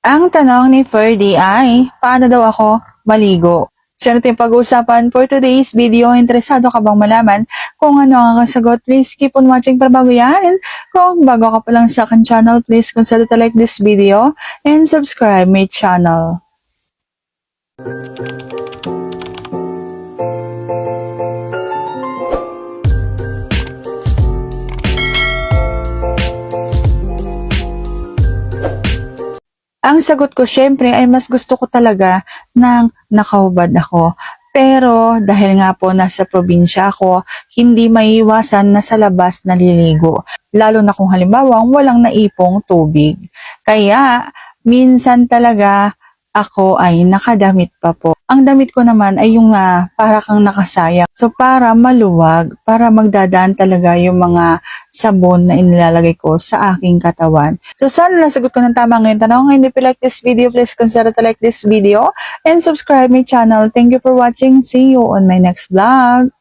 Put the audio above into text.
Ang tanong ni Ferdy ay, paano daw ako maligo? Siya natin pag-uusapan for today's video. Interesado ka bang malaman kung ano ang kasagot? Please keep on watching para bago yan. Kung bago ka pa lang sa akin channel, please consider to like this video and subscribe my channel. Ang sagot ko syempre ay mas gusto ko talaga ng nakahubad ako. Pero dahil nga po nasa probinsya ako, hindi maiiwasan na sa labas naliligo. Lalo na kung halimbawa walang naipong tubig. Kaya minsan talaga ako ay nakadamit pa po. Ang damit ko naman ay yung ah, para kang nakasaya. So para maluwag, para magdadaan talaga yung mga sabon na inilalagay ko sa aking katawan. So sana nasagot ko ng tama ngayon tanong. Hindi pa like this video, please consider to like this video and subscribe my channel. Thank you for watching. See you on my next vlog.